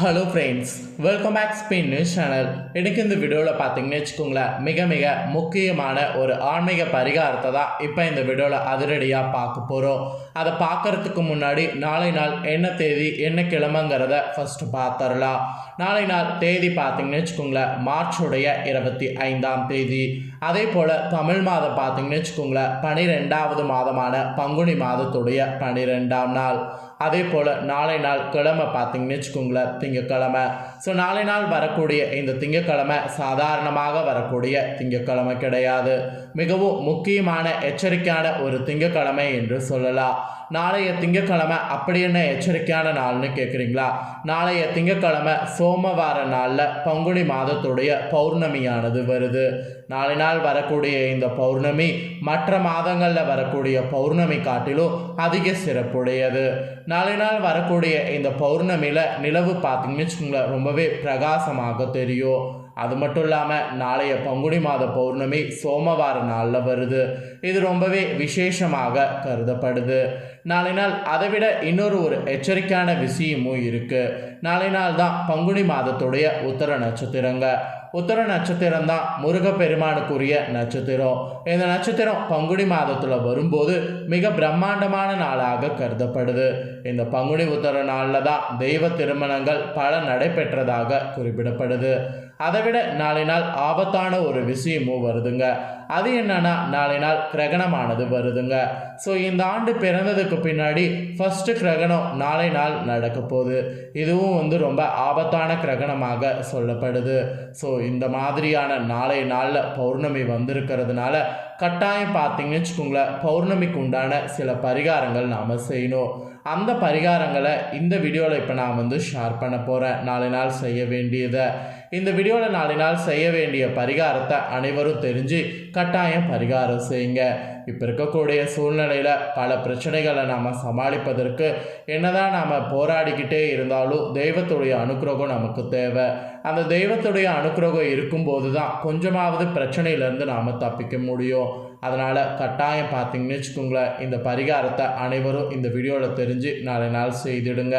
Hello friends welcome back Spain news channel எனக்கு இந்த வீடியோவில் பார்த்தீங்கன்னு வச்சுக்கோங்களேன் மிக மிக முக்கியமான ஒரு ஆன்மீக பரிகாரத்தை தான் இப்போ இந்த வீடியோவில் அதிரடியாக பார்க்க போகிறோம் அதை பார்க்கறதுக்கு முன்னாடி நாளை நாள் என்ன தேதி என்ன கிழமைங்கிறத ஃபஸ்ட்டு பார்த்துடலாம். நாளை நாள் தேதி பார்த்தீங்கன்னு வச்சுக்கோங்களேன் மார்ச்சுடைய இருபத்தி ஐந்தாம் தேதி. அதே போல் தமிழ் மாதம் பார்த்தீங்கன்னு வச்சுக்கோங்களேன் பனிரெண்டாவது மாதமான பங்குனி மாதத்துடைய பனிரெண்டாம் நாள். அதே போல் நாளை நாள் கிழமை பார்த்தீங்கன்னு வச்சுக்கோங்களேன் திங்கக்கிழமை. ஸோ நாளை நாள் வரக்கூடிய இந்த திங்கக்கிழமை சாதாரணமாக வரக்கூடிய திங்கக்கிழமை கிடையாது. மிகவும் முக்கியமான எச்சரிக்கையான ஒரு திங்கக்கிழமை என்று சொல்லலாம். நாளைய திங்கக்கிழமை அப்படி என்ன எச்சரிக்கையான நாள்னு கேட்குறீங்களா நாளைய திங்கக்கிழமை சோமவார நாளில் பங்குனி மாதத்துடைய பௌர்ணமியானது வருது. நாளை நாள் வரக்கூடிய இந்த பௌர்ணமி மற்ற மாதங்களில் வரக்கூடிய பௌர்ணமி காட்டிலும் அதிக சிறப்புடையது. நாளை நாள் வரக்கூடிய இந்த பௌர்ணமியில் நிலவு பார்த்தீங்கன்னு வச்சுக்கோங்களேன் ரொம்பவே பிரகாசமாக தெரியும். அது மட்டும் இல்லாமல் நாளைய பங்குனி மாத பௌர்ணமி சோமவார நாளில் வருது. இது ரொம்பவே விசேஷமாக கருதப்படுது. நாளை நாள் அதை விட இன்னொரு ஒரு எச்சரிக்கையான விஷயமும் இருக்குது நாளை நாள் தான் பங்குனி மாதத்துடைய உத்தர நட்சத்திரங்க. உத்தர நட்சத்திரம் தான் முருகப்பெருமானுக்குரிய நட்சத்திரம். இந்த நட்சத்திரம் பங்குனி மாதத்தில் வரும்போது மிக பிரம்மாண்டமான நாளாக கருதப்படுது. இந்த பங்குனி உத்தர நாளில் தான் தெய்வ திருமணங்கள் பல நடைபெற்றதாக குறிப்பிடப்படுது. அதை விட நாளை நாள் ஆபத்தான ஒரு விஷயமும் வருதுங்க. அது என்னன்னா நாளை நாள் கிரகணமானது வருதுங்க. ஸோ இந்த ஆண்டு பிறந்ததுக்கு பின்னாடி ஃபர்ஸ்ட் கிரகணம் நாளை நாள் நடக்க போகுது. இதுவும் வந்து ரொம்ப ஆபத்தான கிரகணமாக சொல்லப்படுது. ஸோ இந்த மாதிரியான நாளை நாளில் பௌர்ணமி வந்திருக்கிறதுனால கட்டாயம் பார்த்தீங்கன்னு வச்சுக்கோங்களேன் பௌர்ணமிக்கு உண்டான சில பரிகாரங்கள் நாம் செய்யணும். அந்த பரிகாரங்களை இந்த வீடியோவில் இப்போ நான் வந்து ஷேர் பண்ண போகிறேன் நாளை நாள் செய்ய வேண்டியதை. இந்த வீடியோவில் நாளை நாள் செய்ய வேண்டிய பரிகாரத்தை அனைவரும் தெரிஞ்சு கட்டாயம் பரிகாரம் செய்யுங்க. இப்போ இருக்கக்கூடிய சூழ்நிலையில் பல பிரச்சனைகளை நாம் சமாளிப்பதற்கு என்னதான் நாம் போராடிக்கிட்டே இருந்தாலும் தெய்வத்துடைய அனுக்கிரகம் நமக்கு தேவை. அந்த தெய்வத்துடைய அனுக்கிரகம் இருக்கும்போது தான் கொஞ்சமாவது பிரச்சனையிலேருந்து நாம் தப்பிக்க முடியும். அதனால் கட்டாயம் பார்த்தீங்கன்னு வச்சுக்கோங்களேன் இந்த பரிகாரத்தை அனைவரும் இந்த வீடியோவில் தெரிஞ்சு நாளை நாள் செய்திடுங்க.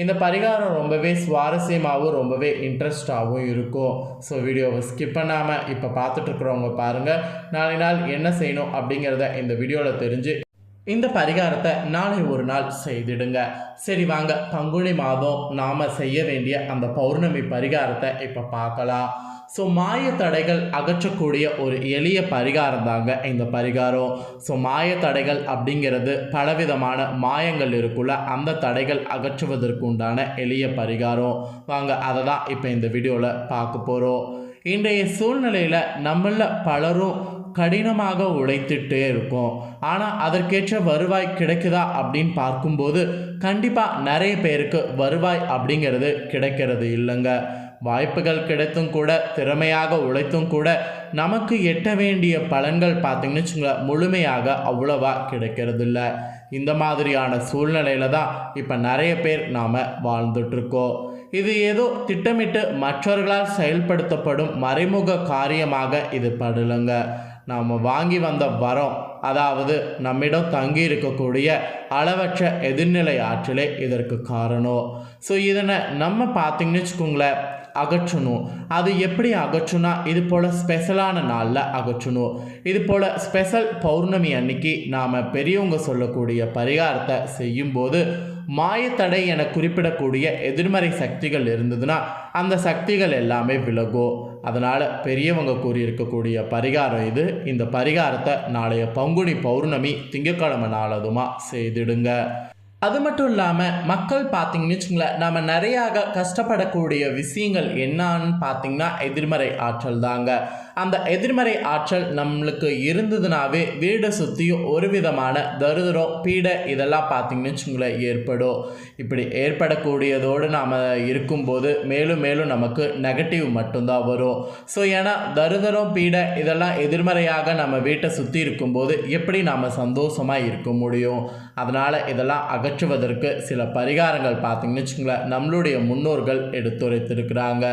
இந்த பரிகாரம் ரொம்பவே சுவாரஸ்யமாகவும் ரொம்பவே இன்ட்ரெஸ்டாகவும் இருக்கும். ஸோ வீடியோவை ஸ்கிப் பண்ணாமல் இப்போ பார்த்துட்ருக்குறவங்க பாருங்கள் நாளை நாள் என்ன செய்யணும் அப்படிங்கிறத இந்த வீடியோவில் தெரிஞ்சு இந்த பரிகாரத்தை நாளை ஒரு நாள் செய்திடுங்க. சரி வாங்க. பங்குனி மாதம் நாம் செய்ய வேண்டிய அந்த பௌர்ணமி பரிகாரத்தை இப்போ பார்க்கலாம். ஸோ மாய தடைகள் அகற்றக்கூடிய ஒரு எளிய பரிகாரம் தாங்க இந்த பரிகாரம். ஸோ மாய தடைகள் அப்படிங்கிறது பலவிதமான மாயங்கள் இருக்குள்ள அந்த தடைகள் அகற்றுவதற்கு உண்டான எளிய பரிகாரம். வாங்க அதை தான் இப்போ இந்த வீடியோவில் பார்க்க போகிறோம் இன்றைய சூழ்நிலையில் நம்மள பலரும் கடினமாக உழைத்துட்டே இருக்கோம். ஆனால் அதற்கேற்ற வருவாய் கிடைக்குதா அப்படின்னு பார்க்கும்போது கண்டிப்பாக நிறைய பேருக்கு வருவாய் அப்படிங்கிறது கிடைக்கிறது இல்லைங்க. வாய்ப்புகள் கிடைத்தும் கூட திறமையாக உழைத்தும் கூட நமக்கு எட்ட வேண்டிய பலன்கள் பார்த்திங்கன்னு வச்சுங்களேன் முழுமையாக அவ்வளவா கிடைக்கிறதில்ல. இந்த மாதிரியான சூழ்நிலையில தான் இப்போ நிறைய பேர் நாம் வாழ்ந்துட்டுருக்கோம். இது ஏதோ திட்டமிட்டு மற்றவர்களால் செயல்படுத்தப்படும் மறைமுக காரியமாக இது படலுங்க. நாம் வாங்கி வந்த வரம் அதாவது நம்மிடம் தங்கி இருக்கக்கூடிய அளவற்ற எதிர்நிலை ஆற்றலே இதற்கு காரணம். ஸோ இதனை நம்ம பார்த்திங்கன்னு வச்சுக்கோங்களேன் அகற்றணும் அது எப்படி அகற்றுனா இது போல் ஸ்பெஷலான நாளில் அகற்றணும் இது போல் ஸ்பெஷல் பௌர்ணமி அன்னைக்கு நாம் பெரியவங்க சொல்லக்கூடிய பரிகாரத்தை செய்யும்போது மாயத்தடை என குறிப்பிடக்கூடிய எதிர்மறை சக்திகள் இருந்ததுன்னா அந்த சக்திகள் எல்லாமே விலகும். அதனால் பெரியவங்க கூறியிருக்கக்கூடிய பரிகாரம் இது. இந்த பரிகாரத்தை நாளைய பங்குனி பௌர்ணமி திங்கட்கிழமை நாளதுமா செய்திடுங்க. அது மட்டும் இல்லாமல் மக்கள் பார்த்தீங்கன்னு வச்சுங்களேன் நம்ம நிறையாக கஷ்டப்படக்கூடிய விஷயங்கள் என்னான்னு பார்த்தீங்கன்னா எதிர்மறை ஆற்றல் தாங்க. அந்த எதிர்மறை ஆற்றல் நம்மளுக்கு இருந்ததுனாவே வீடை சுற்றியும் ஒரு விதமான தருதரம் பீடை இதெல்லாம் பார்த்திங்கன்னு வச்சுங்களேன் ஏற்படும். இப்படி ஏற்படக்கூடியதோடு நாம் இருக்கும்போது மேலும் மேலும் நமக்கு நெகட்டிவ் மட்டும்தான் வரும். ஸோ ஏன்னா தருதரம் பீடை இதெல்லாம் எதிர்மறையாக நம்ம வீட்டை சுற்றி இருக்கும்போது எப்படி நாம் சந்தோஷமாக இருக்க முடியும்? அதனால் இதெல்லாம் அகற்றுவதற்கு சில பரிகாரங்கள் பார்த்தீங்கன்னு வச்சுங்களேன் நம்மளுடைய முன்னோர்கள் எடுத்துரைத்திருக்கிறாங்க.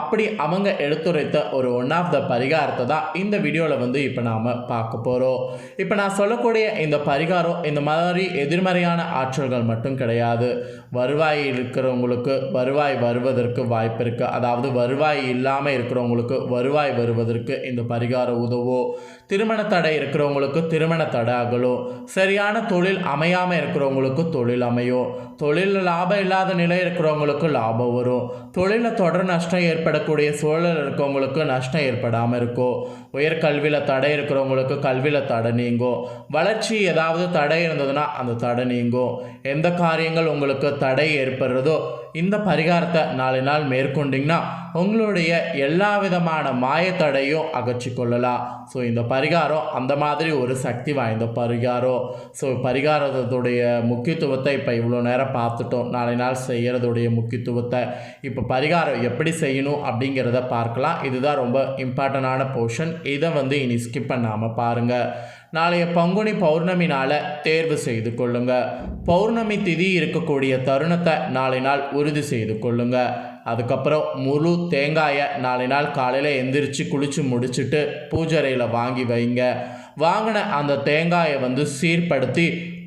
அப்படி அவங்க எடுத்துரைத்த ஒரு ஒன் ஆஃப் த பரிகாரத்தை தான் இந்த வீடியோவில் வந்து இப்போ நாம் பார்க்க போகிறோம் இப்போ நான் சொல்லக்கூடிய இந்த பரிகாரம் இந்த மாதிரி எதிர்மறையான ஆற்றல்கள் மட்டும் கிடையாது. வருவாய் இருக்கிறவங்களுக்கு வருவாய் வருவதற்கு வாய்ப்பு இருக்குது அதாவது வருவாய் இல்லாமல் இருக்கிறவங்களுக்கு வருவாய் வருவதற்கு இந்த பரிகாரம் உதவும். திருமண தடை இருக்கிறவங்களுக்கு திருமண தடை அகலும். சரியான தொழில் அமையாமல் இருக்கிறவங்களுக்கு தொழில் அமையும். தொழிலில் லாபம் இல்லாத நிலை இருக்கிறவங்களுக்கு லாபம் வரும். தொழிலில் தொடர் நஷ்டம் ஏற்படக்கூடிய சூழல் இருக்கவங்களுக்கு நஷ்டம் ஏற்படாமல் இருக்கும் உயர்கல்வியில் தடை இருக்கிறவங்களுக்கு கல்வியில் தடை நீங்கும் வளர்ச்சி ஏதாவது தடை இருந்ததுன்னா அந்த தடை நீங்கும் எந்த காரியங்கள் உங்களுக்கு தடை ஏற்படுறதோ இந்த பரிகாரத்தை நாலு நாள் மேற்கொண்டிங்கன்னா உங்களுடைய எல்லா விதமான மாயத்தடையும் அகற்றி கொள்ளலாம். ஸோ இந்த பரிகாரம் அந்த மாதிரி ஒரு சக்தி வாய்ந்த பரிகாரம். ஸோ பரிகாரத்துடைய முக்கியத்துவத்தை இப்போ இவ்வளோ நேரம் பார்த்துட்டோம். நாளை நாள் செய்கிறதுடைய முக்கியத்துவத்தை இப்போ பரிகாரம் எப்படி செய்யணும் அப்படிங்கிறத பார்க்கலாம். இதுதான் ரொம்ப இம்பார்ட்டண்டான போர்ஷன் இதை வந்து இனி ஸ்கிப் பண்ணாமல் பாருங்கள் நாளைய பங்குனி பௌர்ணமி நாளை தேர்வு செய்து கொள்ளுங்க. பௌர்ணமி திதி இருக்கக்கூடிய தருணத்தை நாளை நாள் உறுதி செய்து கொள்ளுங்க. அதுக்கப்புறம் முழு தேங்காயை நாளை நாள் காலையில் எந்திரிச்சு குளித்து முடிச்சுட்டு பூஜரையில் வாங்கி வைங்க. வாங்கின அந்த தேங்காயை வந்து சீர்படுத்தி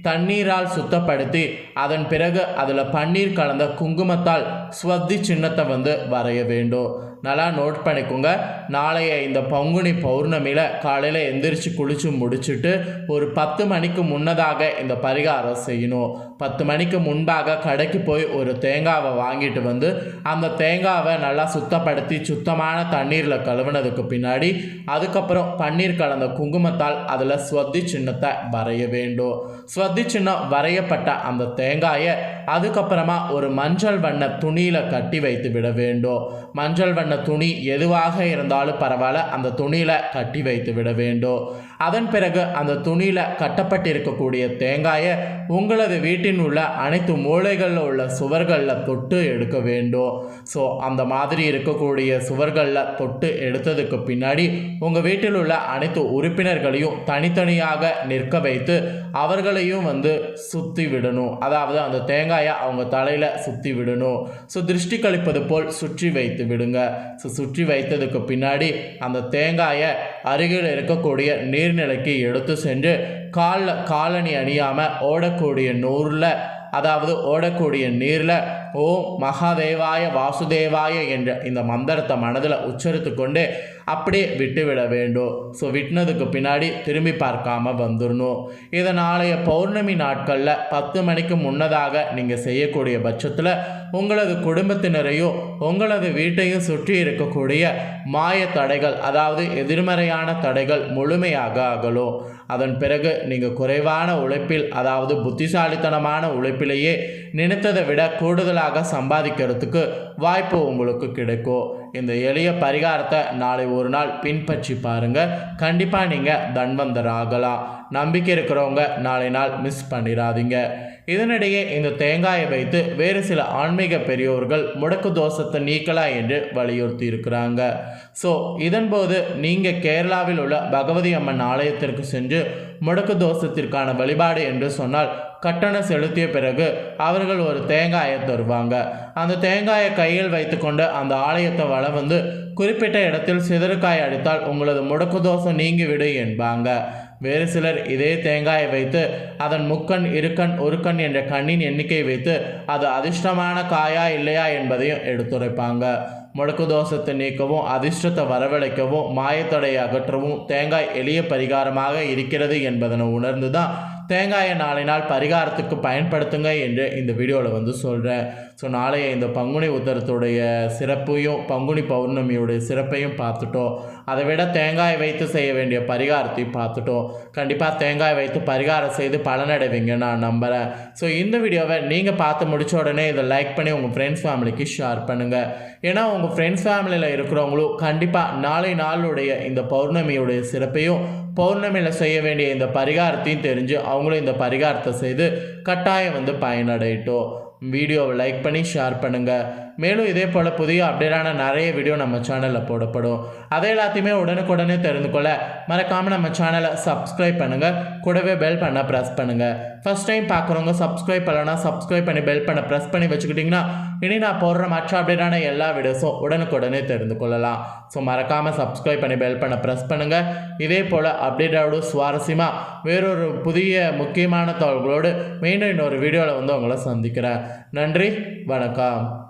தண்ணீரால் சுத்தப்படுத்தி அதன் பிறகு அதில் பன்னீர் கலந்த குங்குமத்தால் ஸ்வத்தி சின்னத்தை வந்து வரைய வேண்டும். நல்லா நோட் பண்ணிக்கோங்க. நாளைய இந்த பங்குனி பௌர்ணமியில் காலையில் எந்திரிச்சு குளித்து முடிச்சுட்டு ஒரு பத்து மணிக்கு முன்னதாக இந்த பரிகாரம் செய்யணும். பத்து மணிக்கு முன்பாக கடைக்கு போய் ஒரு தேங்காவை வாங்கிட்டு வந்து அந்த தேங்காவை நல்லா சுத்தப்படுத்தி சுத்தமான தண்ணீரில் கழுவுனதுக்கு பின்னாடி அதுக்கப்புறம் பன்னீர் கலந்த குங்குமத்தால் அதில் ஸ்வத்தி சின்னத்தை வரைய வேண்டும். ஸ்வத்தி சின்னம் வரையப்பட்ட அந்த தேங்காயை அதுக்கப்புறமா ஒரு மஞ்சள் வண்ண துணியில் கட்டி வைத்து விட வேண்டும். மஞ்சள் வண்ண துணி எதுவாக இருந்தாலும் பரவாயில்ல அந்த துணியில் கட்டி வைத்து விட வேண்டும். அதன் பிறகு அந்த துணியில் கட்டப்பட்டிருக்கக்கூடிய தேங்காயை உங்களது வீட்டின் உள்ள அனைத்து மூலைகளில் உள்ள சுவர்களில் தொட்டு எடுக்க வேண்டும். ஸோ அந்த மாதிரி இருக்கக்கூடிய சுவர்களில் தொட்டு எடுத்ததுக்கு பின்னாடி உங்கள் வீட்டில் உள்ள அனைத்து உறுப்பினர்களையும் தனித்தனியாக நிற்க வைத்து அவர்களையும் வந்து சுற்றி விடணும். அதாவது அந்த தேங்காயை அவங்க தலையில் சுற்றி விடணும். ஸோ திருஷ்டி கழிப்பது போல் சுற்றி வைத்து விடுங்க. ஸோ சுற்றி வைத்ததுக்கு பின்னாடி அந்த தேங்காயை அருகில் இருக்கக்கூடிய நீர் நீர்நிலைக்கு எடுத்து சென்று காலில் காலணி அணியாமல் ஓடக்கூடிய நூறில் அதாவது ஓடக்கூடிய நீரில் ஓம் மகாதேவாய வாசுதேவாய என்ற இந்த மந்திரத்தை மனதில் உச்சரித்து கொண்டு அப்படியே விட்டுவிட வேண்டும். ஸோ விட்டுனதுக்கு பின்னாடி திரும்பி பார்க்காம வந்துடணும் இதை நாளைய பௌர்ணமி நாட்களில் பத்து மணிக்கு முன்னதாக நீங்கள் செய்யக்கூடிய பட்சத்தில் உங்களது குடும்பத்தினரையும் உங்களது வீட்டையும் சுற்றி இருக்கக்கூடிய மாய தடைகள் அதாவது எதிர்மறையான தடைகள் முழுமையாக அகலும். அதன் பிறகு நீங்கள் குறைவான உழைப்பில் அதாவது புத்திசாலித்தனமான உழைப்பிலேயே நினைத்ததை விட கூடுதலாக சம்பாதிக்கிறதுக்கு வாய்ப்பு உங்களுக்கு கிடைக்கும். இந்த எளிய பரிகாரத்தை நாளை ஒரு நாள் பின்பற்றி பாருங்கள் கண்டிப்பாக நீங்கள் தன்வந்தர் ஆகலாம். நம்பிக்கை இருக்கிறவங்க நாளை நாள் மிஸ் பண்ணிடாதீங்க. இதனிடையே இந்த தேங்காயை வைத்து வேறு சில ஆன்மீக பெரியோர்கள் முடக்கு தோஷத்தை நீக்கலாம் என்று வலியுறுத்தி இருக்கிறாங்க. ஸோ இதன்போது நீங்கள் கேரளாவில் உள்ள பகவதி அம்மன் ஆலயத்திற்கு சென்று முடக்கு தோஷத்திற்கான வழிபாடு என்று சொன்னால் கட்டணம் செலுத்திய பிறகு அவர்கள் ஒரு தேங்காயை தருவாங்க. அந்த தேங்காயை கையில் வைத்துக்கொண்டு அந்த ஆலயத்தை வளம் வந்து குறிப்பிட்ட இடத்தில் சிதறுக்காய் அடித்தால் உங்களது முடக்கு தோசை நீங்கிவிடு என்பாங்க. வேறு சிலர் இதே தேங்காயை வைத்து அதன் முக்கண் இருக்கண் ஒருக்கண் என்ற கண்ணின் எண்ணிக்கை வைத்து அது அதிர்ஷ்டமான காயா இல்லையா என்பதையும் எடுத்துரைப்பாங்க. முடக்கு தோஷத்தை நீக்கவும் அதிர்ஷ்டத்தை வரவழைக்கவும் மாயத்தடையை அகற்றவும் தேங்காய் எளிய பரிகாரமாக இருக்கிறது என்பதனை உணர்ந்து தான் தேங்காயை நாளை நாள் பரிகாரத்துக்கு பயன்படுத்துங்க என்று இந்த வீடியோவில் வந்து சொல்கிறேன் ஸோ நாளைய இந்த பங்குனி உத்தரத்துடைய சிறப்பையும் பங்குனி பௌர்ணமியுடைய சிறப்பையும் பார்த்துட்டோம். அதை விட தேங்காய் வைத்து செய்ய வேண்டிய பரிகாரத்தையும் பார்த்துட்டோம். கண்டிப்பாக தேங்காய் வைத்து பரிகாரம் செய்து பலனடைவீங்க நான் நம்புகிறேன் ஸோ இந்த வீடியோவை நீங்கள் பார்த்து முடிச்ச உடனே இதை லைக் பண்ணி உங்கள் ஃப்ரெண்ட்ஸ் ஃபேமிலிக்கு ஷேர் பண்ணுங்கள் ஏன்னா உங்கள் ஃப்ரெண்ட்ஸ் ஃபேமிலியில் இருக்கிறவங்களும் கண்டிப்பாக நாளை நாளுடைய இந்த பௌர்ணமியுடைய சிறப்பையும் பௌர்ணமியில் செய்ய வேண்டிய இந்த பரிகாரத்தையும் தெரிஞ்சு அவங்களும் இந்த பரிகாரத்தை செய்து கட்டாயம் வந்து பயனடையட்டும். வீடியோவை லைக் பண்ணி ஷேர் பண்ணுங்கள் மேலும் இதே போல் புதிய அப்டேட்டான நிறைய வீடியோ நம்ம சேனலில் போடப்படும். அதை எல்லாத்தையுமே உடனுக்குடனே தெரிந்து கொள்ள மறக்காமல் நம்ம சேனலை சப்ஸ்கிரைப் பண்ணுங்கள் கூடவே பெல் பண்ண ப்ரெஸ் பண்ணுங்கள் ஃபஸ்ட் டைம் பார்க்குறவங்க சப்ஸ்கிரைப் பண்ணலன்னா சப்ஸ்கிரைப் பண்ணி பெல் பண்ண ப்ரெஸ் பண்ணி வச்சுக்கிட்டிங்கன்னா இனி நான் போடுற மற்ற அப்டேட்டான எல்லா வீடியோஸும் உடனுக்குடனே தெரிந்து கொள்ளலாம். ஸோ மறக்காமல் சப்ஸ்கிரைப் பண்ணி பெல் பண்ண ப்ரெஸ் பண்ணுங்கள் இதே போல் அப்டேட்டோட சுவாரஸ்யமாக வேறொரு புதிய முக்கியமான தகவல்களோடு மீண்டும் இன்னொரு வீடியோவில் வந்து உங்களை சந்திக்கிறேன். நன்றி வணக்கம்.